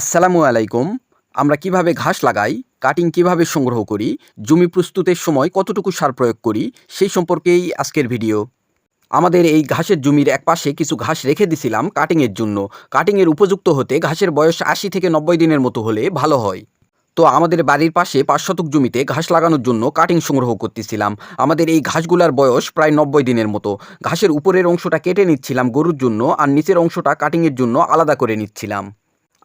আসসালামু আলাইকুম। আমরা কীভাবে ঘাস লাগাই, কাটিং কীভাবে সংগ্রহ করি, জমি প্রস্তুতের সময় কতটুকু সার প্রয়োগ করি, সেই সম্পর্কেই আজকের ভিডিও। আমাদের এই ঘাসের জমির এক পাশে কিছু ঘাস রেখে দিছিলাম কাটিংয়ের জন্য। কাটিংয়ের উপযুক্ত হতে ঘাসের বয়স আশি থেকে নব্বই দিনের মতো হলে ভালো হয়। তো আমাদের বাড়ির পাশে পাঁচ শতক জমিতে ঘাস লাগানোর জন্য কাটিং সংগ্রহ করতেছিলাম। আমাদের এই ঘাসগুলার বয়স প্রায় নব্বই দিনের মতো। ঘাসের উপরের অংশটা কেটে নিচ্ছিলাম গরুর জন্য আর নিচের অংশটা কাটিংয়ের জন্য আলাদা করে নিচ্ছিলাম।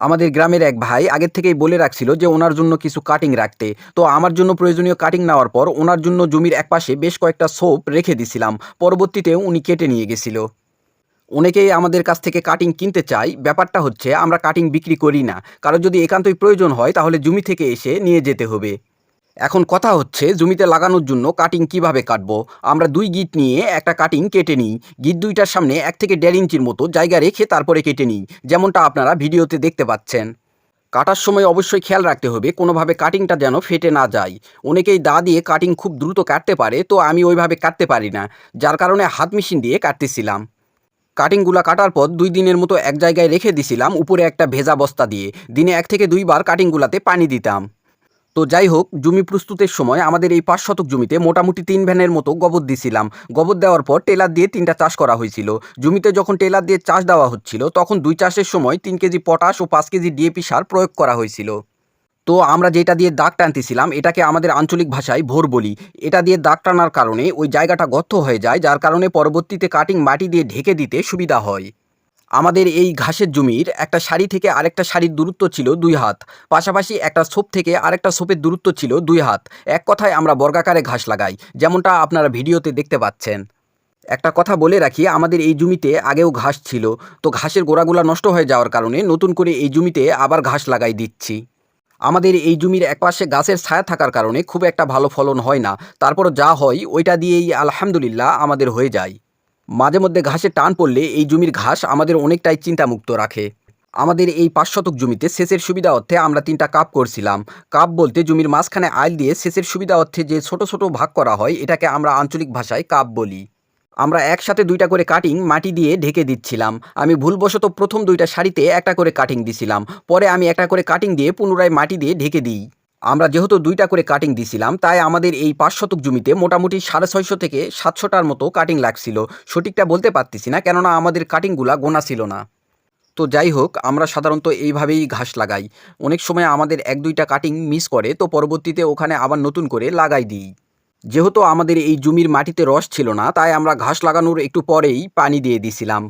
আমাদের গ্রামের এক ভাই আগের থেকেই বলে রাখছিল যে ওনার জন্য কিছু কাটিং রাখতে। তো আমার জন্য প্রয়োজনীয় কাটিং নেওয়ার পর ওনার জন্য জমির একপাশে বেশ কয়েকটা সোপ রেখে দিছিলাম। পরবর্তীতে উনি কেটে নিয়ে গেছিল। অনেকেই আমাদের কাছ থেকে কাটিং কিনতে চাই ব্যাপারটা হচ্ছে আমরা কাটিং বিক্রি করি না। কারও যদি একান্তই প্রয়োজন হয় তাহলে জমি থেকে এসে নিয়ে যেতে হবে। এখন কথা হচ্ছে, জমিতে লাগানোর জন্য কাটিং কীভাবে কাটবো? আমরা দুই গিট নিয়ে একটা কাটিং কেটে নিই। গিট দুইটার সামনে এক থেকে দেড় ইঞ্চির মতো জায়গা রেখে তারপরে কেটে নিই, যেমনটা আপনারা ভিডিওতে দেখতে পাচ্ছেন। কাটার সময় অবশ্যই খেয়াল রাখতে হবে, কোনোভাবে কাটিংটা যেন ফেটে না যায়। অনেকেই দা দিয়ে কাটিং খুব দ্রুত কাটতে পারে, তো আমি ওইভাবে কাটতে পারি না, যার কারণে হাত মেশিন দিয়ে কাটতেছিলাম। কাটিংগুলো কাটার পর দুই দিনের মতো এক জায়গায় রেখে দিছিলাম, উপরে একটা ভেজা বস্তা দিয়ে। দিনে এক থেকে দুইবার কাটিংগুলাতে পানি দিতাম। তো যাই হোক, জমি প্রস্তুতের সময় আমাদের এই পাঁচ শতক জমিতে মোটামুটি তিন ভ্যানের মতো গোবর দিছিলাম। গোবর দেওয়ার পর টেলার দিয়ে তিনটা চাষ করা হয়েছিল। জমিতে যখন টেলার দিয়ে চাষ দেওয়া হচ্ছিল, তখন দুই চাষের সময় তিন কেজি পটাশ ও পাঁচ কেজি ডিএপি সার প্রয়োগ করা হয়েছিল। তো আমরা যেটা দিয়ে দাগ টানতেছিলাম, এটাকে আমাদের আঞ্চলিক ভাষায় ভোর বলি। এটা দিয়ে দাগ টানার কারণে ওই জায়গাটা গর্ত হয়ে যায়, যার কারণে পরবর্তীতে কাটিং মাটি দিয়ে ঢেকে দিতে সুবিধা হয়। আমাদের এই ঘাসের জমির একটা সারি থেকে আরেকটা সারির দূরত্ব ছিল দুই হাত। পাশাপাশি একটা সোপ থেকে আরেকটা সোপের দূরত্ব ছিল দুই হাত। এক কথায় আমরা বর্গাকারে ঘাস লাগাই, যেমনটা আপনারা ভিডিওতে দেখতে পাচ্ছেন। একটা কথা বলে রাখি, আমাদের এই জমিতে আগেও ঘাস ছিল। তো ঘাসের গোড়াগুলা নষ্ট হয়ে যাওয়ার কারণে নতুন করে এই জমিতে আবার ঘাস লাগাই দিচ্ছি। আমাদের এই জমির একপাশে গাছের ছায়া থাকার কারণে খুব একটা ভালো ফলন হয় না। তারপর যা হয়, ওইটা দিয়েই আলহামদুলিল্লাহ আমাদের হয়ে যায়। মাঝে মধ্যে ঘাসে টান পড়লে এই জমির ঘাস আমাদের অনেকটাই চিন্তামুক্ত রাখে। আমাদের এই পাঁচ শতক জমিতে সেচের সুবিধা অর্থে আমরা তিনটা কাপ করছিলাম। কাপ বলতে জমির মাঝখানে আইল দিয়ে সেচের সুবিধা অর্থে যে ছোট ছোট ভাগ করা হয়, এটাকে আমরা আঞ্চলিক ভাষায় কাপ বলি। আমরা একসাথে দুইটা করে কাটিং মাটি দিয়ে ঢেকে দিচ্ছিলাম। আমি ভুলবশত প্রথম দুইটা শাড়িতে একটা করে কাটিং দিছিলাম। পরে আমি একটা করে কাটিং দিয়ে পুনরায় মাটি দিয়ে ঢেকে দিই। আমরা যেহেতু দুইটা করে কাটিং দিছিলাম, তাই আমাদের এই পাঁচ শতক জমিতে মোটামুটি সাড়ে ছয়শো থেকে সাতশোটার মতো কাটিং লাগছিল। সঠিকটা বলতে পারতেছি না, কেননা আমাদের কাটিংগুলা গোনা ছিল না। তো যাই হোক, আমরা সাধারণত এইভাবেই ঘাস লাগাই। অনেক সময় আমাদের এক দুইটা কাটিং মিস করে, তো পরবর্তীতে ওখানে আবার নতুন করে লাগাই দিই। যেহেতু আমাদের এই জমির মাটিতে রস ছিল না, তাই আমরা ঘাস লাগানোর একটু পরেই পানি দিয়ে দিছিলাম।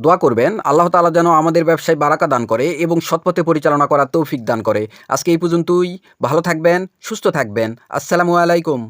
দোয়া করবেন। আল্লাহ তালা যেন আমাদের ব্যবসায় বারাকা দান করে এবং সৎপথে পরিচালনা করার তৌফিক দান করে। আজকে এই পর্যন্তই। ভালো থাকবেন, সুস্থ থাকবেন। আসসালামু আলাইকুম।